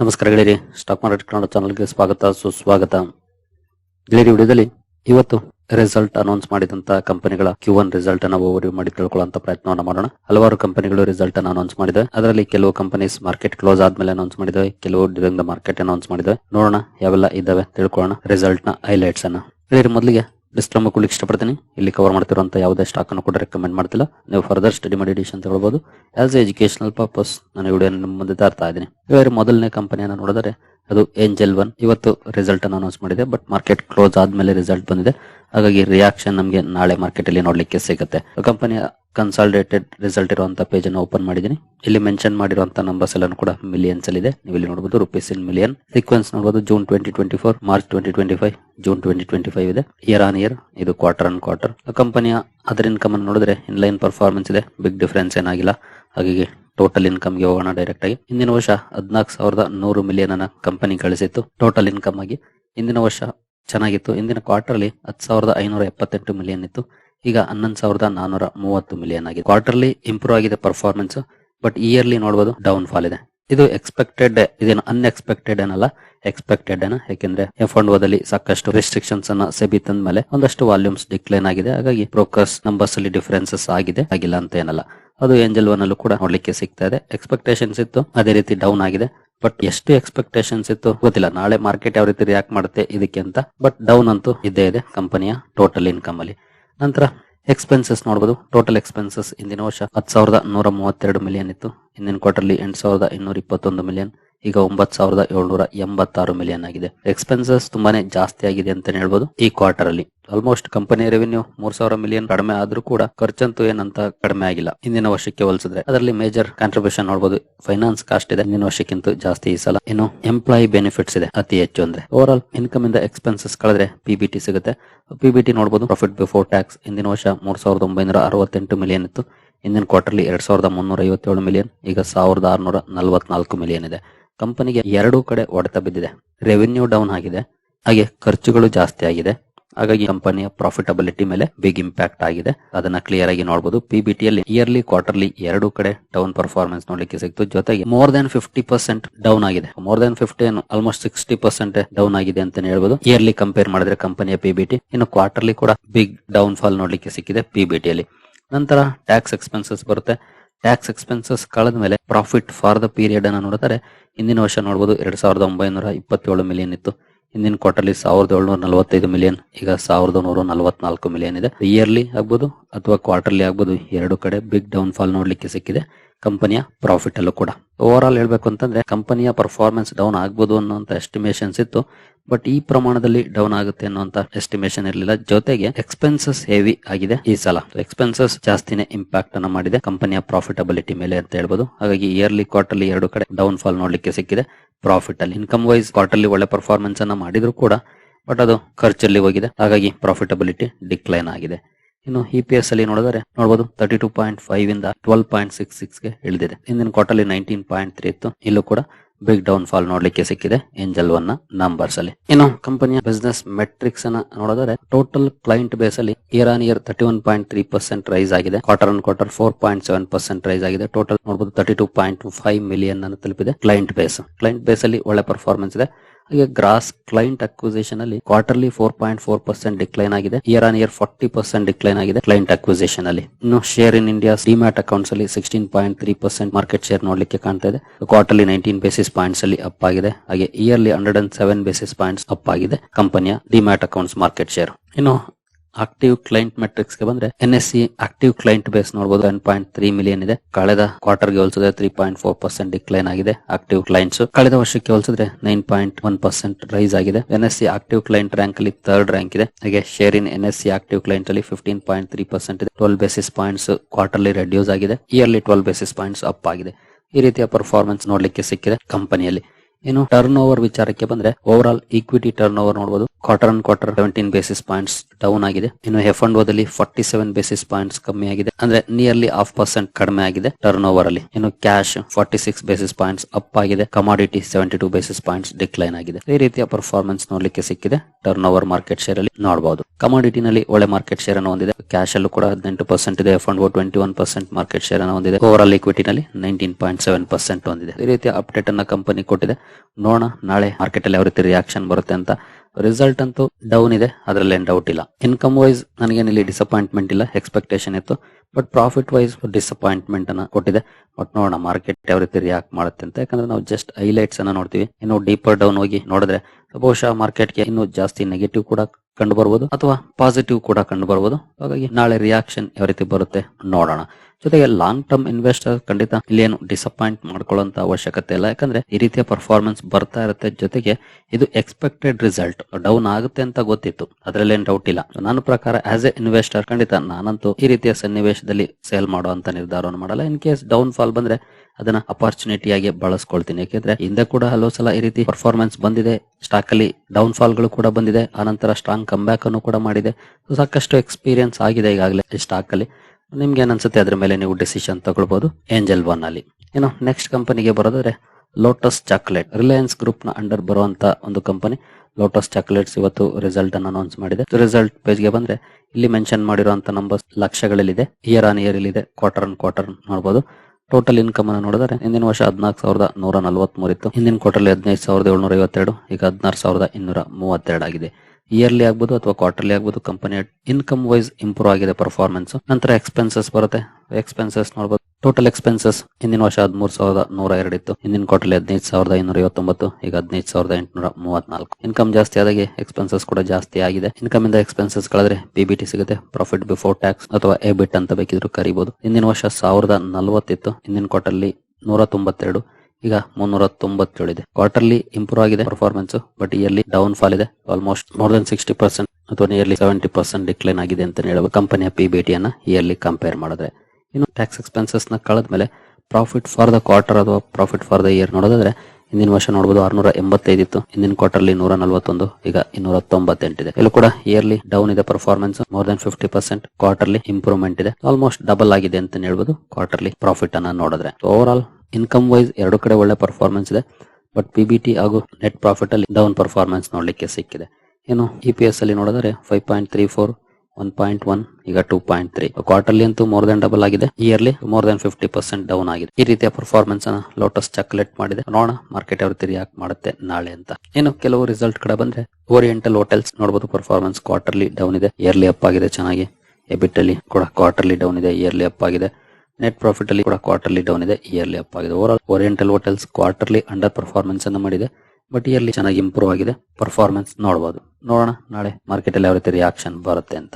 ನಮಸ್ಕಾರ ಗೆಳೆಯರಿ, stock market Kannada ಚಾನಲ್ಗೆ ಸ್ವಾಗತ, ಸುಸ್ವಾಗತ. ಗೆಳೆಯರಿ, ವಿಡಿಯೋದಲ್ಲಿ ಇವತ್ತು ರಿಸಲ್ಟ್ ಅನೌನ್ಸ್ ಮಾಡಿದಂತ ಕಂಪನಿಗಳ ಕ್ಯೂ ಒನ್ ರಿಸಲ್ಟ್ ಅನ್ನ ಓವರ್ವ್ಯೂ ಮಾಡಿ ತಿಳ್ಕೊಳ್ಳುವಂತ ಪ್ರಯತ್ನವನ್ನ ಮಾಡೋಣ. ಹಲವಾರು ಕಂಪನಿಗಳು ರಿಸಲ್ಟ್ ಅನ್ನು ಅನೌನ್ಸ್ ಮಾಡಿದೆ. ಅದರಲ್ಲಿ ಕೆಲವು ಕಂಪನೀಸ್ ಮಾರ್ಕೆಟ್ ಕ್ಲೋಸ್ ಆದ್ಮೇಲೆ ಅನೌನ್ಸ್ ಮಾಡಿದೆ, ಕೆಲವು ಡ್ಯೂರಿಂಗ್ ಮಾರ್ಕೆಟ್ ಅನೌನ್ಸ್ ಮಾಡಿದೆ. ನೋಡೋಣ, ಯಾವೆಲ್ಲ ಇದಾವೆ ತಿಳ್ಕೊಳ್ಳೋಣ ರಿಸಲ್ಟ್ನ ಹೈಲೈಟ್ಸ್ ಅನ್ನ. ಮೊದಲಿಗೆ ಡಿಸ್ಕ್ಲೈಮರ್ ಕೊಡ್ಲಿಕ್ಕೆ ಇಷ್ಟಪಡ್ತೀನಿ. ಇಲ್ಲಿ ಕವರ್ ಮಾಡ್ತಿರುವಂತ ಯಾವುದೇ ಸ್ಟಾಕ್ ಅನ್ನು ಕೂಡ ರೆಕಮೆಂಡ್ ಮಾಡ್ತಿಲ್ಲ. ನೀವು ಫರ್ದರ್ ಸ್ಟಡಿ ಮಾಡಿ ಅಂತ ಹೇಳ್ಬೋದು ಆಸ್ ಎಜುಕೇಶನಲ್ ಪರ್ಪಸ್ ನಾನು ವಿಡಿಯೋ ಮುಂದೆ ತರ್ತಾ ಇದ್ದೀನಿ. ಇವರು ಮೊದಲನೇ ಕಂಪನಿಯನ್ನು ನೋಡಿದರೆ ಅದು ಏಂಜಲ್ ಒನ್ ಇವತ್ತು ರಿಸಲ್ಟ್ ಅನ್ನು ಅನೌನ್ಸ್ ಮಾಡಿದೆ ಬಟ್ ಮಾರ್ಕೆಟ್ ಕ್ಲೋಸ್ ಆದ್ಮೇಲೆ ರಿಸಲ್ಟ್ ಬಂದಿದೆ. ಹಾಗಾಗಿ ರಿಯಾಕ್ಷನ್ ನಮಗೆ ನಾಳೆ ಮಾರ್ಕೆಟ್ ಅಲ್ಲಿ ನೋಡ್ಲಿಕ್ಕೆ ಸಿಗುತ್ತೆ. ಕಂಪನಿಯ ಕನ್ಸಾಲಿಡೇಟೆಡ್ ರಿಸಲ್ಟ್ ಇರುವಂತ ಪೇಜ್ ಅನ್ನು ಓಪನ್ ಮಾಡಿದೀನಿ ಇಲ್ಲಿ ಮೆನ್ಷನ್ ಮಾಡಿರುವಂತ ನಂಬರ್ಸ್ ಎಲ್ಲ ಕೂಡ ಮಿಲಿಯನ್ಸ್ ಅಲ್ಲಿ ಇದೆ. ನೀವು ಇಲ್ಲಿ ನೋಡಬಹುದು ರುಪೀಸ್ ಇನ್ ಮಿಲಿಯನ್ ಸೀಕ್ವೆನ್ಸ್ ನೋಡಬಹುದು June twenty twenty four March twenty twenty five June twenty twenty five ಇದೆ. ಇಯರ್ ಆನ್ ಇಯರ್ ಇದು ಕ್ವಾರ್ಟರ್ ಆನ್ ಕ್ವಾರ್ಟರ್ ಕಂಪನಿಯ ಅದರ ಇನ್ಕಮ್ ಅನ್ನು ನೋಡಿದ್ರೆ ಇನ್ಲೈನ್ ಪರ್ಫಾರ್ಮೆನ್ಸ್ ಇದೆ. ಬಿಗ್ ಡಿಫರೆನ್ಸ್ ಏನಾಗಿಲ್ಲ. ಹಾಗಾಗಿ ಟೋಟಲ್ ಇನ್ಕಮ್ಗೆ ಹೋಗೋಣ ಡೈರೆಕ್ಟ್ ಆಗಿ. ಹಿಂದಿನ ವರ್ಷ ಹದಿನಾಲ್ಕು ಸಾವಿರದ ನೂರು ಮಿಲಿಯನ್ ಅನ್ನ ಕಂಪನಿ ಗಳಿಸಿತ್ತು ಟೋಟಲ್ ಇನ್ಕಮ್ ಆಗಿ ಹಿಂದಿನ ವರ್ಷ ಚೆನ್ನಾಗಿತ್ತು. ಹಿಂದಿನ ಕ್ವಾರ್ಟರ್ ಅಲ್ಲಿ ಹತ್ತು ಸಾವಿರದ ಐನೂರ ಎಪ್ಪತ್ತೆಂಟು ಮಿಲಿಯನ್ ಇತ್ತು. ಈಗ ಹನ್ನೊಂದು ಸಾವಿರದ ನಾನೂರ ಮೂವತ್ತು ಮಿಲಿಯನ್ ಆಗಿದೆ. ಕ್ವಾರ್ಟರ್ಲಿ ಇಂಪ್ರೂವ್ ಆಗಿದೆ ಪರ್ಫಾರ್ಮೆನ್ಸ್ ಬಟ್ ಇಯರ್ಲಿ ನೋಡಬಹುದು ಡೌನ್ ಫಾಲ್ ಇದೆ. ಇದು ಎಕ್ಸ್ಪೆಕ್ಟೆಡ್ ಇದೇನು ಅನ್ಎಕ್ಸ್ಪೆಕ್ಟೆಡ್ ಏನಲ್ಲ ಎಕ್ಸ್ಪೆಕ್ಟೆಡ್ ಏನ? ಯಾಕೆಂದ್ರೆ ಎಫ್ ಅಂಡ್ ಓದಲ್ಲಿ ಸಾಕಷ್ಟು ರೆಸ್ಟ್ರಿಕ್ಷನ್ಸ್ ಅನ್ನ ಸೆಬಿ ತಂದ ಮೇಲೆ ಒಂದಷ್ಟು ವಾಲ್ಯೂಮ್ಸ್ ಡಿಕ್ಲೈನ್ ಆಗಿದೆ. ಹಾಗಾಗಿ ಬ್ರೋಕರ್ಸ್ ನಂಬರ್ಸ್ ಅಲ್ಲಿ ಡಿಫರೆನ್ಸಸ್ ಆಗಿದೆ. ಆಗಿಲ್ಲ ಅಂತ ಏನಲ್ಲ. ಅದು ಏಂಜಲ್ ಒನ್ ಅಲ್ಲೂ ಕೂಡ ನೋಡ್ಲಿಕ್ಕೆ ಸಿಗ್ತಾ ಇದೆ. ಎಕ್ಸ್ಪೆಕ್ಟೇಷನ್ಸ್ ಇತ್ತು, ಅದೇ ರೀತಿ ಡೌನ್ ಆಗಿದೆ. ಬಟ್ ಎಷ್ಟು ಎಕ್ಸ್ಪೆಕ್ಟೇಷನ್ಸ್ ಇತ್ತು ಗೊತ್ತಿಲ್ಲ. ನಾಳೆ ಮಾರ್ಕೆಟ್ ಯಾವ ರೀತಿ ರಿಯಾಕ್ಟ್ ಮಾಡುತ್ತೆ ಇದಕ್ಕೆ ಅಂತ. ಬಟ್ ಡೌನ್ ಅಂತೂ ಇದ್ದೇ ಇದೆ ಕಂಪನಿಯ ಟೋಟಲ್ ಇನ್ಕಮ್ ಅಲ್ಲಿ. ನಂತರ ಎಕ್ಸ್ಪೆನ್ಸಸ್ ನೋಡಬಹುದು ಟೋಟಲ್ ಎಕ್ಸ್ಪೆನ್ಸಸ್ ಇಂದಿನ ವರ್ಷ ಹತ್ತು ಸಾವಿರದ ನೂರ ಮೂವತ್ತೆರಡು ಮಿಲಿಯನ್ ಇತ್ತು. ಇಂದಿನ ಕ್ವಾರ್ಟರ್ಲಿ ಎಂಟು ಸಾವಿರದ ಇನ್ನೂರ ಇಪ್ಪತ್ತೊಂದು ಮಿಲಿಯನ್ ಈಗ ಒಂಬತ್ತು ಸಾವಿರದ ಏಳ್ನೂರ ಎಂಬತ್ತಾರು ಮಿಲಿಯನ್ ಆಗಿದೆ. ಎಕ್ಸ್ಪೆನ್ಸಸ್ ತುಂಬಾನೇ ಜಾಸ್ತಿ ಆಗಿದೆ ಅಂತ ಹೇಳ್ಬೋದು ಈ ಕ್ವಾರ್ಟರ್ ಅಲ್ಲಿ. ಆಲ್ಮೋಸ್ಟ್ ಕಂಪನಿ ರೆವೆನ್ಯೂ ಮೂರ್ ಸಾವಿರ ಮಿಲಿಯನ್ ಕಡಿಮೆ ಆದ್ರೂ ಕೂಡ ಖರ್ಚಂತೂ ಏನಂತ ಕಡಿಮೆ ಆಗಿಲ್ಲ. ಹಿಂದಿನ ವರ್ಷಕ್ಕೆ ಹೋಲಿಸಿದ್ರೆ ಅದರಲ್ಲಿ ಮೇಜರ್ ಕಾಂಟ್ರಿಬ್ಯೂಷನ್ ನೋಡಬಹುದು ಫೈನಾನ್ಸ್ ಕಾಸ್ಟ್ ಇದೆ. ಹಿಂದಿನ ವರ್ಷಕ್ಕಿಂತ ಜಾಸ್ತಿ ಈ ಸಲ. ಇನ್ನು ಎಂಪ್ಲಾಯಿ ಬೆನಿಫಿಟ್ಸ್ ಇದೆ ಅತಿ ಹೆಚ್ಚು ಅಂದ್ರೆ. ಓವರ್ ಆಲ್ ಇನ್ಕಮ್ ಇಂದ ಎಕ್ಸ್ಪೆನ್ಸಸ್ ಕಳೆದ್ರೆ ಪಿಬಿಟಿ ಸಿಗುತ್ತೆ. ಪಿಬಿಟಿ ನೋಡಬಹುದು ಪ್ರಾಫಿಟ್ ಬಿಫೋರ್ ಟ್ಯಾಕ್ಸ್ ಹಿಂದಿನ ವರ್ಷ ಮೂರ್ ಸಾವಿರದ ಒಂಬೈನೂರ ಅರವತ್ತೆಂಟು ಮಿಲಿಯನ್ ಇತ್ತು. ಇಂದಿನ ಕ್ವಾರ್ಟರ್ಲಿ ಎರಡ್ ಸಾವಿರದ ಮುನ್ನೂರ ಐವತ್ತೇಳು ಮಿಲಿಯನ್ ಈಗ ಸಾವಿರದ ಆರುನೂರ ನಲವತ್ನಾಲ್ಕು ಮಿಲಿಯನ್ ಇದೆ. ಕಂಪನಿಗೆ ಎರಡೂ ಕಡೆ ಒಡೆತ ಬಿದ್ದಿದೆ. ರೆವೆನ್ಯೂ ಡೌನ್ ಆಗಿದೆ. ಹಾಗೆ ಖರ್ಚುಗಳು ಜಾಸ್ತಿ ಆಗಿದೆ. ಹಾಗಾಗಿ ಕಂಪನಿಯ ಪ್ರಾಫಿಟಬಿಲಿಟಿ ಮೇಲೆ ಬಿಗ್ ಇಂಪ್ಯಾಕ್ಟ್ ಆಗಿದೆ. ಅದನ್ನ ಕ್ಲಿಯರ್ ಆಗಿ ನೋಡಬಹುದು ಪಿಬಿಟಿ ಅಲ್ಲಿ ಇಯರ್ಲಿ ಕ್ವಾರ್ಟರ್ಲಿ ಎರಡು ಕಡೆ ಡೌನ್ ಪರ್ಫಾರ್ಮೆನ್ಸ್ ನೋಡ್ಲಿಕ್ಕೆ ಸಿಕ್ತು. ಜೊತೆಗೆ more than fifty percent down ಆಗಿದೆ. More than fifty almost sixty percent down ಆಗಿದೆ ಅಂತ ಹೇಳ್ಬಹುದು ಇಯರ್ಲಿ ಕಂಪೇರ್ ಮಾಡಿದ್ರೆ ಕಂಪನಿಯ ಪಿಬಿಟಿ ಇನ್ನು ಕ್ವಾರ್ಟರ್ಲಿ ಕೂಡ ಬಿಗ್ ಡೌನ್ ಫಾಲ್ ನೋಡ್ಲಿಕ್ಕೆ ಸಿಕ್ಕಿದೆ ಪಿಬಿಟಿ ಅಲ್ಲಿ. ನಂತರ ಟ್ಯಾಕ್ಸ್ ಎಕ್ಸ್ಪೆನ್ಸಸ್ ಬರುತ್ತೆ. ಟ್ಯಾಕ್ಸ್ ಎಕ್ಸ್ಪೆನ್ಸಸ್ ಕಳೆದ ಮೇಲೆ ಪ್ರಾಫಿಟ್ ಫಾರ್ ದ ಪೀರಿಯಡ್ ಅನ್ನ ನೋಡಿದರೆ ಹಿಂದಿನ ವರ್ಷ ನೋಡಬಹುದು ಎರಡ್ ಸಾವಿರದ ಒಂಬೈನೂರ ಇಪ್ಪತ್ತೇಳು ಮಿಲಿಯನ್ ಇತ್ತು. ಹಿಂದಿನ ಕ್ವಾರ್ಟರ್ಲಿ ಸಾವಿರದ ಏಳ್ನೂರ ನಲವತ್ತೈದು ಮಿಲಿಯನ್ ಈಗ ಸಾವಿರದ ನೂರ ನಲವತ್ನಾಲ್ಕು ಮಿಲಿಯನ್ ಇದೆ. ಇಯರ್ಲಿ ಆಗ್ಬೋದು ಅಥವಾ ಕ್ವಾರ್ಟರ್ಲಿ ಆಗ್ಬೋದು, ಎರಡು ಕಡೆ ಬಿಗ್ ಡೌನ್ ಫಾಲ್ ನೋಡ್ಲಿಕ್ಕೆ ಸಿಕ್ಕಿದೆ ಕಂಪನಿಯ ಪ್ರಾಫಿಟ್ ಅಲ್ಲೂ ಕೂಡ. ಓವರ್ ಆಲ್ ಹೇಳ್ಬೇಕು ಅಂತಂದ್ರೆ, ಕಂಪನಿಯ ಪರ್ಫಾರ್ಮೆನ್ಸ್ ಡೌನ್ ಆಗ್ಬೋದು ಅನ್ನೋ ಎಸ್ಟಿಮೇಷನ್ಸ್ ಇತ್ತು. ಬಟ್ ಈ ಪ್ರಮಾಣದಲ್ಲಿ ಡೌನ್ ಆಗುತ್ತೆ ಅನ್ನುವಂತ ಎಸ್ಟಿಮೇಷನ್ ಇರಲಿಲ್ಲ. ಜೊತೆಗೆ ಎಕ್ಸ್ಪೆನ್ಸಸ್ ಹೆವಿ ಆಗಿದೆ ಈ ಸಲ. ಎಕ್ಸ್ಪೆನ್ಸಸ್ ಜಾಸ್ತಿನೇ ಇಂಪ್ಯಾಕ್ಟ್ ಅನ್ನ ಮಾಡಿದೆ. ಕಂಪನಿಯ ಪ್ರಾಫಿಟಬಿಲಿಟಿ ಮೇಲೆ ಅಂತ ಹೇಳ್ಬೋದು. ಹಾಗಾಗಿ ಇಯರ್ಲಿ ಕ್ವಾರ್ಟರ್ಲಿ ಎರಡು ಕಡೆ ಡೌನ್ ಫಾಲ್ ನೋಡ್ಲಿಕ್ಕೆ ಸಿಕ್ಕಿದೆ. ಪ್ರಾಫಿಟ್ ಅಲ್ಲಿ. ಇನ್ಕಮ್ ವೈಸ್ ಕ್ವಾರ್ಟರ್ಲಿ ಒಳ್ಳೆ ಪರ್ಫಾರ್ಮೆನ್ಸ್ ಅನ್ನ ಮಾಡಿದ್ರು ಕೂಡ, ಬಟ್ ಅದು ಖರ್ಚಲ್ಲಿ ಹೋಗಿದೆ. ಹಾಗಾಗಿ ಪ್ರಾಫಿಟಬಿಲಿಟಿ ಡಿಕ್ಲೈನ್ ಆಗಿದೆ. ಇನ್ನು ಇ ಪಿ ಎಸ್ ಅಲ್ಲಿ ನೋಡಿದರೆ ನೋಡಬಹುದು ತರ್ಟಿ ಟೂ ಪಾಯಿಂಟ್ ಫೈವ್ ಇಂದ ಟ್ವೆಲ್ ಪಾಯಿಂಟ್ ಸಿಕ್ಸ್ ಸಿಕ್ಸ್ಗೆ ಇಳಿದಿದೆ. ಇಂದಿನ ಕ್ವಾರ್ಟರ್ಲಿ ನೈನ್ಟೀನ್ ಪಾಯಿಂಟ್ ತ್ರೀ ಇತ್ತು. ಇಲ್ಲೂ ಕೂಡ ಬಿಗ್ ಡೌನ್ ಫಾಲ್ ನೋಡ್ಲಿಕ್ಕೆ ಸಿಕ್ಕಿದೆ ಏಂಜಲ್ ಒನ್ ನಂಬರ್ಸ್ ಅಲ್ಲಿ. ಇನ್ನು ಕಂಪನಿಯ ಬಿಸ್ನೆಸ್ ಮೆಟ್ರಿಕ್ಸ್ ಅನ್ನ ನೋಡಿದರೆ ಟೋಟಲ್ ಕ್ಲೈಂಟ್ ಬೇಸ್ ಅಲ್ಲಿ year on year thirty one point three percent rise ಆಗಿದೆ. Quarter on quarter four point seven percent rise ಆಗಿದೆ. ಟೋಟಲ್ ನೋಡಬಹುದು thirty two point five million ಅನ್ನು ತಲುಪಿದೆ ಕ್ಲೈಂಟ್ ಬೇಸ್ ಕ್ಲೈಂಟ್ ಬೇಸ್ ಅಲ್ಲಿ ಒಳ್ಳೆ ಪರ್ಫಾರ್ಮೆನ್ಸ್ ಇದೆ. ಹಾಗೆ ಗ್ರಾಸ್ ಕ್ಲೈಂಟ್ ಅಕ್ವಿಸೇಷನ್ ಅಲ್ಲಿ quarterly four point four percent decline ಆಗಿದೆ. Year on year forty percent decline ಆಗಿದೆ ಕ್ಲೈಂಟ್ ಅಕ್ವಿಸೇಷನ್ ಅಲ್ಲಿ. ಇನ್ನು share in India demat accounts ಅಲ್ಲಿ sixteen point three percent market share ನೋಡ್ಲಿಕ್ಕೆ ಕಾಣ್ತಾ ಇದೆ. ಕ್ವಾರ್ಟರ್ಲಿ ನೈನ್ಟೀನ್ ಬೇಸಿಸ್ ಪಾಯಿಂಟ್ಸ್ ಅಲ್ಲಿ ಅಪ್ ಆಗಿದೆ. ಹಾಗೆ yearly hundred and seven basis points up ಆಗಿದೆ ಕಂಪನಿಯ ಡಿಮ್ಯಾಟ್ ಅಕೌಂಟ್ಸ್ ಮಾರ್ಕೆಟ್ ಶೇರ್. ಇನ್ನು ಆಕ್ಟಿವ್ ಕ್ಲೈಂಟ್ ಮೆಟ್ರಿಕ್ಸ್ಗೆ ಬಂದ್ರೆ N S E active client base ನೋಡಬಹುದು ಒನ್ ಪಾಯಿಂಟ್ ತ್ರೀ ಮಿಲಿಯನ್ ಇದೆ. ಕಳೆದ ಕ್ವಾರ್ಟರ್ಗೆ ಹೋಲಿಸಿದ್ರೆ three point four percent decline ಆಗಿದೆ ಆಕ್ಟಿವ್ ಕ್ಲೈಂಟ್ಸ್ ಕಳೆದ ವರ್ಷಕ್ಕೆ ಹೋಲಿಸಿದ್ರೆ nine point one percent rise ಆಗಿದೆ. N S E active client rank ಅಲ್ಲಿ ಥರ್ಡ್ ರ್ಯಾಂಕ್ ಇದೆ. ಹಾಗೆ share in N S E active client ಅಲ್ಲಿ ಫಿಫ್ಟೀನ್ ಪಾಯಿಂಟ್ ತ್ರೀ ಪರ್ಸೆಂಟ್ ಇದೆ. Twelve basis points quarterly reduce ಆಗಿದೆ. Yearly twelve basis points up ಆಗಿದೆ. ಈ ರೀತಿಯ ಪರ್ಫಾರ್ಮೆನ್ಸ್ ನೋಡ್ಲಿಕ್ಕೆ ಸಿಕ್ಕಿದೆ ಕಂಪನಿಯಲ್ಲಿ ಇನ್ನು ಟರ್ನ್ ಓವರ್ ವಿಚಾರಕ್ಕೆ ಬಂದ್ರೆ overall equity turnover ನೋಡಬಹುದು quarter on quarter seventeen basis points down ಆಗಿದೆ. ಇನ್ನು ಎಫ್ ಅಂಡ್ ಓದಲ್ಲಿ ಫಾರ್ಟಿ ಸೆವೆನ್ ಬೇಸಿಸ್ ಪಾಯಿಂಟ್ಸ್ ಕಮ್ಮಿ ಆಗಿದೆ. ಅಂದ್ರೆ ನಿಯರ್ಲಿ ಹಾಫ್ ಪರ್ಸೆಂಟ್ ಕಡಿಮೆ ಆಗಿದೆ ಟರ್ನ್ ಓವರ್ ಅಲ್ಲಿ. ಇನ್ನು cash forty six basis points up ಆಗಿದೆ. Commodity seventy two basis points decline ಆಗಿದೆ. ಈ ರೀತಿಯ ಪರ್ಫಾರ್ಮೆನ್ಸ್ ನೋಡ್ಲಿಕ್ಕೆ ಸಿಕ್ಕಿದೆ. ಟರ್ನ್ ಓವರ್ ಮಾರ್ಕೆಟ್ ಶೇರ್ ಅಲ್ಲಿ ನೋಡಬಹುದು ಕಮಾಡಿಟಿನಲ್ಲಿ ಒಳ್ಳೆ ಮಾರ್ಕೆಟ್ ಶೇರ್ ಅನ್ನು ಹೊಂದಿದೆ. ಕ್ಯಾಶ್ ಅಲ್ಲೂ ಕೂಡ ಹದಿನೆಂಟು ಪರ್ಸೆಂಟ್ ಇದೆ. F and twenty one percent market share ಅನ್ನು ಹೊಂದಿದೆ. ಓವರ್ ಆಲ್ ಇಕ್ವಿಟಿನಲ್ಲಿ ನೈನ್ಟೀನ್ ಪಾಯಿಂಟ್ ಸೆವೆನ್ ಪರ್ಸೆಂಟ್ ಹೊಂದಿದೆ. ಈ ರೀತಿಯ ಅಪ್ಡೇಟ್ ಅನ್ನ ಕಂಪನಿ ಕೊಟ್ಟಿದೆ. ನೋಡೋಣ, ನಾಳೆ ಮಾರ್ಕೆಟ್ ಅಲ್ಲಿ ಯಾವ ರೀತಿ ರಿಯಾಕ್ಷನ್ ಬರುತ್ತೆ ಅಂತ. ರಿಸಲ್ಟ್ ಅಂತೂ ಡೌನ್ ಇದೆ ಅದ್ರಲ್ಲಿ ಡೌಟ್ ಇಲ್ಲ. ಇನ್ಕಮ್ ವೈಸ್ ನನಗೇನಿಲ್ಲಿ ಡಿಸಪಾಯಿಂಟ್ಮೆಂಟ್ ಇಲ್ಲ ಎಕ್ಸ್ಪೆಕ್ಟೇಷನ್ ಇತ್ತು. ಬಟ್ ಪ್ರಾಫಿಟ್ ವೈಸ್ ಡಿಸಪಾಯಿಂಟ್ಮೆಂಟ್ ಅನ್ನ ಕೊಟ್ಟಿದೆ. ಬಟ್ ನೋಡೋಣ ಮಾರ್ಕೆಟ್ ಯಾವ ರೀತಿ ರಿಯಾಕ್ಟ್ ಮಾಡುತ್ತೆ ಅಂತ. ಯಾಕಂದ್ರೆ ನಾವು ಜಸ್ಟ್ ಹೈಲೈಟ್ಸ್ ಅನ್ನ ನೋಡ್ತೀವಿ. ಇನ್ನು ಡೀಪರ್ ಡೌನ್ ಹೋಗಿ ನೋಡಿದ್ರೆ, ಬಹುಶಃ ಮಾರ್ಕೆಟ್ಗೆ ಇನ್ನು ಜಾಸ್ತಿ ನೆಗೆಟಿವ್ ಕೂಡ ಕಂಡು ಬರ್ಬೋದು ಅಥವಾ ಪಾಸಿಟಿವ್ ಕೂಡ ಕಂಡು ಬರ್ಬೋದು ಹಾಗಾಗಿ ನಾಳೆ ರಿಯಾಕ್ಷನ್ ಯಾವ ರೀತಿ ಬರುತ್ತೆ ನೋಡೋಣ. ಜೊತೆಗೆ ಲಾಂಗ್ ಟರ್ಮ್ ಇನ್ವೆಸ್ಟರ್ ಖಂಡಿತ ಇಲ್ಲೇನು ಡಿಸಪಾಯಿಂಟ್ ಮಾಡ್ಕೊಳ್ಳುವಂತ ಅವಶ್ಯಕತೆ ಇಲ್ಲ. ಯಾಕಂದ್ರೆ ಈ ರೀತಿಯ ಪರ್ಫಾರ್ಮೆನ್ಸ್ ಬರ್ತಾ ಇರುತ್ತೆ. ಜೊತೆಗೆ ಇದು ಎಕ್ಸ್ಪೆಕ್ಟೆಡ್ ರಿಸಲ್ಟ್ ಡೌನ್ ಆಗುತ್ತೆ ಅಂತ ಗೊತ್ತಿತ್ತು. ಅದ್ರಲ್ಲೇನ್ ಡೌಟ್ ಇಲ್ಲ. ನನ್ನ ಪ್ರಕಾರ ಆಸ್ ಎ ಇನ್ವೆಸ್ಟರ್ ಖಂಡಿತ ನಾನಂತೂ ಈ ರೀತಿಯ ಸನ್ನಿವೇಶದಲ್ಲಿ ಸೇಲ್ ಮಾಡುವಂತ ನಿರ್ಧಾರವನ್ನು ಮಾಡಲ್ಲ. ಇನ್ ಕೇಸ್ ಡೌನ್ ಫಾಲ್ ಬಂದ್ರೆ ಅದನ್ನ ಅಪಾರ್ಚುನಿಟಿಯಾಗಿ ಬಳಸ್ಕೊಳ್ತೀನಿ. ಯಾಕೆಂದ್ರೆ ಹಿಂದೆ ಕೂಡ ಹಲವು ಸಲ ಈ ರೀತಿ ಪರ್ಫಾರ್ಮೆನ್ಸ್ ಬಂದಿದೆ. ಸ್ಟಾಕ್ ಅಲ್ಲಿ ಡೌನ್ ಫಾಲ್ಗಳು ಕೂಡ ಬಂದಿದೆ. ಆನಂತರ ಸ್ಟ್ರಾಂಗ್ ಕಂಬ್ಯಾಕ್ ಅನ್ನು ಕೂಡ ಮಾಡಿದೆ. ಸಾಕಷ್ಟು ಎಕ್ಸ್ಪೀರಿಯನ್ಸ್ ಆಗಿದೆ ಈಗಾಗಲೇ ಈ ಸ್ಟಾಕ್ ಅಲ್ಲಿ. ನಿಮ್ಗೆ ಏನ್ ಅನ್ಸುತ್ತೆ ಅದ್ರ ಮೇಲೆ ನೀವು ಡಿಸಿಷನ್ ತಗೊಳ್ಬಹುದು ಏಂಜಲ್ ಒನ್ ಅಲ್ಲಿ. ಏನೋ ನೆಕ್ಸ್ಟ್ ಕಂಪನಿಗೆ ಬರೋದಾದ್ರೆ ಲೋಟಸ್ ಚಾಕ್ಲೇಟ್ ರಿಲಯನ್ಸ್ ಗ್ರೂಪ್ನ ಅಂಡರ್ ಬರುವಂತ ಒಂದು ಕಂಪನಿ ಲೋಟಸ್ ಚಾಕ್ಲೇಟ್ಸ್ ಇವತ್ತು ರಿಸಲ್ಟ್ ಅನ್ನು ಅನೌನ್ಸ್ ಮಾಡಿದೆ. ರಿಸಲ್ಟ್ ಪೇಜ್ಗೆ ಬಂದ್ರೆ ಇಲ್ಲಿ ಮೆನ್ಷನ್ ಮಾಡಿರುವಂತ ನಂಬರ್ ಲಕ್ಷಗಳಲ್ಲಿದೆ. ಇಯರ್ ಆನ್ ಇಯರ್ ಇಲ್ಲಿದೆ. ಕ್ವಾರ್ಟರ್ ಆನ್ ಕ್ವಾರ್ಟರ್ ನೋಡಬಹುದು ಟೋಟಲ್ ಇನ್ಕಮ್ ಅನ್ನು ನೋಡಿದರೆ ಹಿಂದಿನ ವರ್ಷ ಹದಿನಾಲ್ಕು ಸಾವಿರದ ನೂರ ನಲವತ್ಮೂರು ಇತ್ತು ಹಿಂದಿನ ಕ್ವಾರ್ಟರ್ಲಿ ಹದಿನೈದು ಸಾವಿರದ ಏಳ್ನೂರ ಐವತ್ತೆರಡು, ಈಗ ಹದಿನಾರು ಸಾವಿರದ ಇನ್ನೂರ ಮೂವತ್ತೆರಡು ಆಗಿದೆ. ಇಯರ್ಲಿ ಆಗ್ಬೋದು ಅಥವಾ ಕ್ವಾರ್ಟರ್ಲಿ ಆಗ್ಬೋದು ಕಂಪನಿಯ ಇನ್ಕಮ್ ವೈಸ್ ಇಂಪ್ರೂವ್ ಆಗಿದೆ ಪರ್ಫಾರ್ಮೆನ್ಸ್ ನಂತರ ಎಕ್ಸ್ಪೆನ್ಸಸ್ ಬರುತ್ತೆ. ಎಕ್ಸ್ಪೆನ್ಸಸ್ ನೋಡಬಹುದು ಟೋಟಲ್ ಎಕ್ಸ್ಪೆನ್ಸಸ್ ಹಿಂದಿನ ವರ್ಷ ಹದಿಮೂರು ಸಾವಿರದ ನೂರ ಎರಡು ಇತ್ತು. ಹಿಂದಿನ ಕ್ವಾರ್ಟರ್ಲಿ ಹದಿನೈದು ಸಾವಿರದ ಇನ್ನೂರ ಐವತ್ತೊಂಬತ್ತು, ಈಗ ಹದಿನೈದು ಸಾವಿರದ ಎಂಟುನೂರ ಮೂವತ್ನಾಲ್ಕು ಇನ್ಕಮ್ ಜಾಸ್ತಿ ಆದಾಗೆ ಎಕ್ಸ್ಪೆನ್ಸಸ್ ಕೂಡ ಜಾಸ್ತಿ ಆಗಿದೆ. ಇನ್ಕಮ್ ಇಂದ ಎಕ್ಸ್ಪೆನ್ಸಸ್ ಕಳೆದ್ರೆ ಪಿಬಿಟಿ ಸಿಗುತ್ತೆ ಪ್ರಾಫಿಟ್ ಬಿಫೋರ್ ಟ್ಯಾಕ್ಸ್ ಅಥವಾ ಎಬಿಟ್ ಅಂತ ಬೇಕಿದ್ರು ಕರಿಬಹುದು ಹಿಂದಿನ ವರ್ಷ ಸಾವಿರದ ನಲವತ್ತಿತ್ತು ಹಿಂದಿನ ಕ್ವಾರ್ಟರ್ಲಿ ನೂರ ತೊಂಬತ್ತೆರಡು ಈಗ ಮುನ್ನೂರ ತೊಂಬತ್ತೇಳು ಇದೆ. ಕ್ವಾರ್ಟರ್ಲಿ ಇಂಪ್ರೂವ್ ಆಗಿದೆ performance but yearly down fall ಇದೆ. Almost more than sixty percent ಅಥವಾ ನಿಯರ್ಲಿ ಸೆವೆಂಟಿ ಪರ್ಸೆಂಟ್ ಡಿಕ್ಲೈನ್ ಆಗಿದೆ ಅಂತ ಹೇಳಬಹುದು. ಕಂಪನಿಯ ಪಿ ಬಿ ಇಯರ್ಲಿ ಕಂಪೇರ್ ಮಾಡಿದ್ರೆ. ಇನ್ನು ಟ್ಯಾಕ್ಸ್ ಎಕ್ಸ್ಪೆನ್ಸಸ್ನ ಕಳೆದ್ಮೇಲೆ ಪ್ರಾಫಿಟ್ ಫಾರ್ ದ ಕ್ವಾರ್ಟರ್ ಅಥವಾ ಪ್ರಾಫಿಟ್ ಫಾರ್ ದ ಇಯರ್ ನೋಡೋದಾದ್ರೆ, ಹಿಂದಿನ ವರ್ಷ ನೋಡಬಹುದು ಆರ್ನೂರ ಎಂಬತ್ತೈದು ಇತ್ತು. ಹಿಂದಿನ ಕ್ವಾರ್ಟರ್ಲಿ ನೂರ ನಲವತ್ತೊಂದು ಈಗ ಇನ್ನೂರ ತೊಂಬತ್ತೆಂಟಿದೆ ಇಲ್ಲೂ ಕೂಡ ಇಯರ್ಲಿ ಡೌನ್ ಇದೆ performance more than fifty percent quarterly improvement ಇದೆ. ಆಲ್ಮೋಸ್ಟ್ ಡಬಲ್ ಆಗಿದೆ ಅಂತ ಹೇಳ್ಬೋದು ಕ್ವಾರ್ಟರ್ಲಿ ಪ್ರಾಫಿಟ್ ಅನ್ನ ನೋಡಿದ್ರೆ. ಓವರ್ ಆಲ್ ಇನ್ಕಮ್ ವೈಸ್ ಎರಡು ಕಡೆ ಒಳ್ಳೆ ಪರ್ಫಾರ್ಮೆನ್ಸ್ ಇದೆ. ಬಟ್ ಪಿ ಬಿ ಹಾಗೂ ನೆಟ್ ಪ್ರಾಫಿಟ್ ಅಲ್ಲಿ ಡೌನ್ ಪರ್ಫಾರ್ಮೆನ್ಸ್ ನೋಡ್ಲಿಕ್ಕೆ ಸಿಕ್ಕಿದೆ. ಏನು ಇ ಪಿ ಎಸ್ ಅಲ್ಲಿ ನೋಡಿದ್ರೆ five point three four one point one ಈಗ ಟೂ ಪಾಯಿಂಟ್ ತ್ರೀ ಕ್ವಾರ್ಟರ್ಲಿ ಅಂತೂ ಮೋರ್ ದನ್ ಡಬಲ್ ಆಗಿದೆ. Yearly more than fifty percent down ಆಗಿದೆ. ಈ ರೀತಿಯ ಪರ್ಫಾರ್ಮೆನ್ಸ್ ಅನ್ನ ಲೋಟಸ್ ಚಾಕ್ಲೇಟ್ ಮಾಡಿದೆ. ನೋಡೋಣ ಮಾರ್ಕೆಟ್ ಯಾವ ರೀತಿ ರಿಯಾಕ್ಟ್ ಮಾಡುತ್ತೆ ನಾಳೆ ಅಂತ. ಏನು ಕೆಲವು ರಿಸಲ್ಟ್ ಕಡೆ ಬಂದ್ರೆ ಓರಿಯೆಂಟಲ್ ಹೋಟೆಲ್ಸ್ ನೋಡಬಹುದು ಪರ್ಫಾರ್ಮೆನ್ಸ್ ಕ್ವಾರ್ಟರ್ಲಿ ಡೌನ್ ಇದೆ. ಇಯರ್ಲಿ ಅಪ್ ಆಗಿದೆ ಚೆನ್ನಾಗಿ. ಎಬಿಟ್ ಅಲ್ಲಿ ಕೂಡ ಕ್ವಾರ್ಟರ್ಲಿ ಡೌನ್ ಇದೆ. ಇಯರ್ಲಿ ಅಪ್ ಆಗಿದೆ. ನೆಟ್ ಪ್ರಾಫಿಟ್ ಅಲ್ಲಿ ಕೂಡ ಕ್ವಾರ್ಟರ್ಲಿ ಡೌನ್ ಇದೆ. ಇಯರ್ಲಿ ಅಪ್ ಆಗಿದೆ. Over all oriental hotels quarterly under performance ಅನ್ನು ಮಾಡಿದೆ. ಬಟ್ ಇಯರ್ಲಿ ಚೆನ್ನಾಗಿ ಇಂಪ್ರೂವ್ ಆಗಿದೆ. ಪರ್ಫಾರ್ಮೆನ್ಸ್ ನೋಡಬಹುದು ನೋಡೋಣ, ನಾಳೆ ಮಾರ್ಕೆಟ್ ಅಲ್ಲಿ ಯಾವ ರೀತಿ ರಿಯಾಕ್ಷನ್ ಬರುತ್ತೆ ಅಂತ.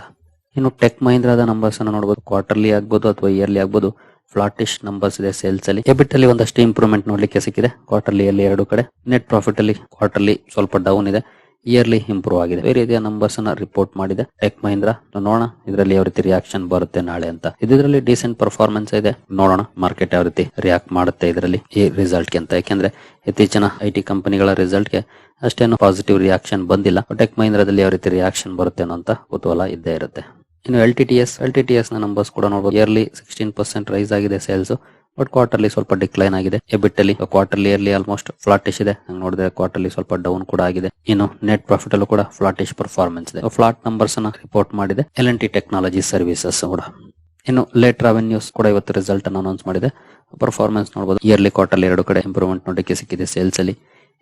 ಇನ್ನು ಟೆಕ್ ಮಹೀಂದ್ರಾದ ನಂಬರ್ಸ್ ಅನ್ನು ನೋಡಬಹುದು ಕ್ವಾರ್ಟರ್ಲಿ ಆಗ್ಬೋದು ಅಥವಾ ಇಯರ್ಲಿ ಆಗ್ಬೋದು. ಫ್ಲಾಟಿಶ್ ನಂಬರ್ಸ್ ಇದೆ ಸೇಲ್ಸ್ ಅಲ್ಲಿ. ಎಬಿಟ್ ಅಲ್ಲಿ ಒಂದಷ್ಟು ಇಂಪ್ರೂವ್ಮೆಂಟ್ ನೋಡ್ಲಿಕ್ಕೆ ಸಿಕ್ಕಿದೆ. ಕ್ವಾರ್ಟರ್ಲಿ ಅಲ್ಲಿ ಎರಡು ಕಡೆ. ನೆಟ್ ಪ್ರಾಫಿಟ್ ಅಲ್ಲಿ ಕ್ವಾರ್ಟರ್ಲಿ ಸ್ವಲ್ಪ ಡೌನ್ ಇದೆ. ಇಯರ್ಲಿ ಇಂಪ್ರೂವ್ ಆಗಿದೆ. ಬೇರೆ ರೀತಿಯ ನಂಬರ್ಸ್ ಅನ್ನ ರಿಪೋರ್ಟ್ ಮಾಡಿದೆ. ಟೆಕ್ ಮಹೀಂದ್ರ ನೋಡೋಣ ಇದರಲ್ಲಿ ಯಾವ ರೀತಿ ರಿಯಾಕ್ಷನ್ ಬರುತ್ತೆ ನಾಳೆ ಅಂತ. ಇದರಲ್ಲಿ ಡೀಸೆಂಟ್ ಪರ್ಫಾರ್ಮೆನ್ಸ್ ಇದೆ. ನೋಡೋಣ ಮಾರ್ಕೆಟ್ ಯಾವ ರೀತಿ ರಿಯಾಕ್ಟ್ ಮಾಡುತ್ತೆ ಇದರಲ್ಲಿ ಈ ರಿಸಲ್ಟ್ ಅಂತ. ಯಾಕೆಂದ್ರೆ ಇತ್ತೀಚಿನ ಐ ಟಿ ಕಂಪನಿಗಳ ರಿಸಲ್ಟ್ಗೆ ಅಷ್ಟೇನು ಪಾಸಿಟಿವ್ ರಿಯಾಕ್ಷನ್ ಬಂದಿಲ್ಲ. ಟೆಕ್ ಮಹೀಂದ್ರದಲ್ಲಿ ಯಾವ ರೀತಿ ರಿಯಾಕ್ಷನ್ ಬರುತ್ತೆ ಅಂತ ಕುತೂಹಲ ಇದ್ದೇ ಇರುತ್ತೆ. ಇನ್ನು L T T S L T T ಎಸ್ನ ನಂಬರ್ಸ್ ಕೂಡ ನೋಡಬಹುದು ಇಯರ್ಲಿ ಸಿಕ್ಸ್ಟೀನ್ ಪರ್ಸೆಂಟ್ ರೈಸ್ ಆಗಿದೆ ಸೇಲ್ಸ್ ಬಟ್ ಕ್ವಾರ್ಟರ್ಲಿ ಸ್ವಲ್ಪ ಡಿಕ್ಲೈನ್ ಆಗಿದೆ. ಎಬಿಟ್ ಅಲ್ಲಿ ಕ್ವಾರ್ಟರ್ಲಿ ಅಲ್ಲಿ ಆಲ್ಮೋಸ್ಟ್ ಫ್ಲಾಟಿಶ್ ಇದೆ. ನೋಡಿದ್ರೆ ಕ್ವಾರ್ಟರ್ಲಿ ಸ್ವಲ್ಪ ಡೌನ್ ಕೂಡ ಆಗಿದೆ. ಇನ್ನು ನೆಟ್ ಪ್ರಾಫಿಟ್ ಅಲ್ಲೂ ಕೂಡ ಫ್ಲಾಟಿಶ್ ಪರ್ಫಾರ್ಮೆನ್ಸ್ ಇದೆ. ಫ್ಲಾಟ್ ನಂಬರ್ಸ್ ಅನ್ನ ರಿಪೋರ್ಟ್ ಮಾಡಿದೆ. L N T technology services ಕೂಡ. ಇನ್ನು ಲೇಟ್ ರೆವೆನ್ಯೂಸ್ ಕೂಡ ಇವತ್ತು ರಿಸಲ್ಟ್ ಅನ್ನು ಅನೌನ್ಸ್ ಮಾಡಿದೆ. ಪರ್ಫಾರ್ಮೆನ್ಸ್ ನೋಡಬಹುದು ಇಯರ್ಲಿ ಕ್ವಾರ್ಟರ್ಲಿ ಎರಡು ಕಡೆ ಇಂಪ್ರೂವ್ಮೆಂಟ್ ನೋಡಕ್ಕೆ ಸಿಕ್ಕಿದೆ ಸೇಲ್ಸ್ ಅಲ್ಲಿ.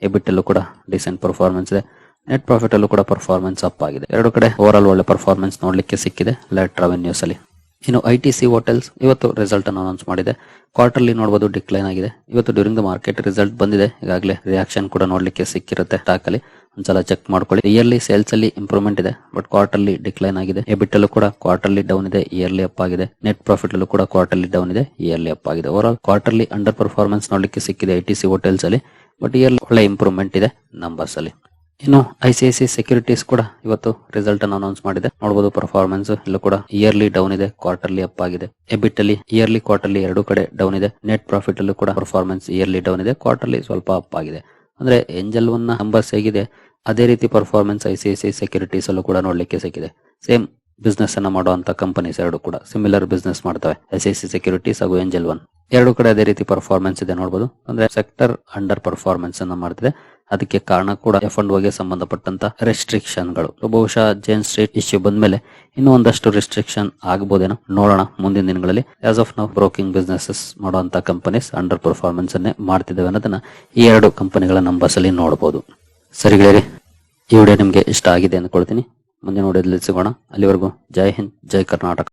ಎಬಿಟ್ ಅಲ್ಲೂ ಕೂಡ ಡಿಸೆಂಟ್ ಪರ್ಫಾರ್ಮೆನ್ಸ್ ಇದೆ. ನೆಟ್ ಪ್ರಾಫಿಟ್ ಅಲ್ಲೂ ಕೂಡ ಪರ್ಫಾರ್ಮೆನ್ಸ್ ಅಪ್ ಆಗಿದೆ. ಎರಡು ಕಡೆ ಓವರ್ ಆಲ್ ಒಳ್ಳೆ ಪರ್ಫಾರ್ಮೆನ್ಸ್ ನೋಡ್ಲಿಕ್ಕೆ ಸಿಕ್ಕಿದೆ ಲೇಟ್ ರೆವೆನ್ಯೂಸ್ ಅಲ್ಲಿ. ಇನ್ನು ಐ ಟಿ ಸಿ ಹೋಟೆಲ್ಸ್ ಇವತ್ತು ರಿಸಲ್ಟ್ ಅನ್ನು ಅನೌನ್ಸ್ ಮಾಡಿದೆ. ಕ್ವಾರ್ಟರ್ಲಿ ನೋಡಬಹುದು ಡಿಕ್ಲೈನ್ ಆಗಿದೆ. ಇವತ್ತು ಡ್ಯೂರಿಂಗ್ ದ ಮಾರ್ಕೆಟ್ ರಿಸಲ್ಟ್ ಬಂದಿದೆ. ಈಗಾಗಲೇ ರಿಯಾಕ್ಷನ್ ಕೂಡ ನೋಡ್ಲಿಕ್ಕೆ ಸಿಕ್ಕಿರುತ್ತೆ ಸ್ಟಾಕ್ ಅಲ್ಲಿ. ಒಂದ್ಸಲ ಚೆಕ್ ಮಾಡ್ಕೊಳ್ಳಿ. ಇಯರ್ಲಿ ಸೇಲ್ಸ್ ಅಲ್ಲಿ ಇಂಪ್ರೂವ್ಮೆಂಟ್ ಇದೆ ಬಟ್ ಕ್ವಾರ್ಟರ್ಲಿ ಡಿಕ್ಲೈನ್ ಆಗಿದೆ. ಎಬಿಟ್ ಅಲ್ಲೂ ಕೂಡ ಕ್ವಾರ್ಟರ್ಲಿ ಡೌನ್ ಇದೆ ಇಯರ್ಲಿ ಅಪ್ ಆಗಿದೆ. ನೆಟ್ ಪ್ರಾಫಿಟ್ ಅಲ್ಲೂ ಕೂಡ ಕ್ವಾರ್ಟರ್ಲಿ ಡೌನ್ ಇದೆ ಇಯರ್ಲಿ ಅಪ್ ಆಗಿದೆ. Over all quarterly under performance ನೋಡ್ಲಿಕ್ಕೆ ಸಿಕ್ಕಿದೆ ಐ ಟಿ ಸಿ ಹೋಟೆಲ್ಸ್ ಅಲ್ಲಿ ಬಟ್ ಇಯರ್ಲಿ ಒಳ್ಳೆ ಇಂಪ್ರೂವ್ಮೆಂಟ್ ಇದೆ ನಂಬರ್ಸ್ ಅಲ್ಲಿ. ಇನ್ನು ಐ ಸಿ ಐ ಸೆಕ್ಯೂರಿಟೀಸ್ ಕೂಡ ಇವತ್ತು ರಿಸಲ್ಟ್ ಅನ್ನು ಅನೌನ್ಸ್ ಮಾಡಿದೆ. ನೋಡಬಹುದು ಪರ್ಫಾರ್ಮೆನ್ಸ್ ಇಲ್ಲೂ ಕೂಡ ಇಯರ್ಲಿ ಡೌನ್ ಇದೆ ಕ್ವಾರ್ಟರ್ಲಿ ಅಪ್ ಆಗಿದೆ. ಎಬಿಟ್ ಅಲ್ಲಿ ಇಯರ್ಲಿ ಕ್ವಾರ್ಟರ್ಲಿ ಎರಡು ಕಡೆ ಡೌನ್ ಇದೆ. ನೆಟ್ ಪ್ರಾಫಿಟ್ ಅಲ್ಲೂ ಕೂಡ ಪರ್ಫಾರ್ಮೆನ್ಸ್ ಇಯರ್ಲಿ ಡೌನ್ ಇದೆ. ಕ್ವಾರ್ಟರ್ಲಿ ಸ್ವಲ್ಪ ಅಪ್ ಆಗಿದೆ. ಅಂದ್ರೆ ಏಂಜಲ್ ಒನ್ ನಂಬರ್ಸ್ ಹೇಗಿದೆ, ಅದೇ ರೀತಿ performance I C I securities ಅಲ್ಲೂ ಕೂಡ ನೋಡ್ಲಿಕ್ಕೆ ಸಿಕ್ಕಿದೆ. ಸೇಮ್ ಬಿಸ್ನೆಸ್ ಅನ್ನ ಮಾಡುವಂತ ಕಂಪನೀಸ್ ಎರಡು ಕೂಡ ಸಿಮಿಲರ್ ಬಿಸ್ನೆಸ್ ಮಾಡ್ತವೆ. ಐ ಸಿ ಸೆಕ್ಯೂರಿಟೀಸ್ ಹಾಗೂ ಏಂಜಲ್ ಒನ್ ಎರಡು ಕಡೆ ಅದೇ ರೀತಿ ಪರ್ಫಾರ್ಮೆನ್ಸ್ ಇದೆ ನೋಡಬಹುದು ಅಂದ್ರೆ ಸೆಕ್ಟರ್ ಅಂಡರ್ ಪರ್ಫಾರ್ಮೆನ್ಸ್ ಅನ್ನ ಮಾಡ್ತಿದೆ. ಅದಕ್ಕೆ ಕಾರಣ ಕೂಡ ಎಫ್ ಅಂಡ್ ಓಗೆ ಸಂಬಂಧಪಟ್ಟಂತ ರೆಸ್ಟ್ರಿಕ್ಷನ್ಗಳು ಬಹುಶಃ ಜೇನ್ ಸ್ಟ್ರೀಟ್ ಇಶ್ಯೂ ಬಂದ್ಮೇಲೆ ಇನ್ನೂ ಒಂದಷ್ಟು ರೆಸ್ಟ್ರಿಕ್ಷನ್ ಆಗಬಹುದೇನೋ ನೋಡೋಣ ಮುಂದಿನ ದಿನಗಳಲ್ಲಿ. ಆಸ್ ಆಫ್ ನಾವು ಬ್ರೋಕಿಂಗ್ ಬಿಸ್ನೆಸಸ್ ಮಾಡುವಂತ ಕಂಪನೀಸ್ ಅಂಡರ್ ಪರ್ಫಾರ್ಮೆನ್ಸ್ ಅನ್ನೇ ಮಾಡ್ತಿದ್ದೇವೆ ಅನ್ನೋದನ್ನ ಈ ಎರಡು ಕಂಪನಿಗಳ ನಂಬರ್ಸ್ ಅಲ್ಲಿ ನೋಡಬಹುದು ಸರಿ ಗೆಳೆಯರಿ, ಈ ವಿಡಿಯೋ ನಿಮಗೆ ಇಷ್ಟ ಆಗಿದೆ ಅಂದ್ಕೊಳ್ತೀನಿ. ಮುಂದಿನ ವಿಡಿಯೋದಲ್ಲಿ ಸಿಗೋಣ. ಅಲ್ಲಿವರೆಗೂ ಜೈ ಹಿಂದ್, ಜೈ ಕರ್ನಾಟಕ.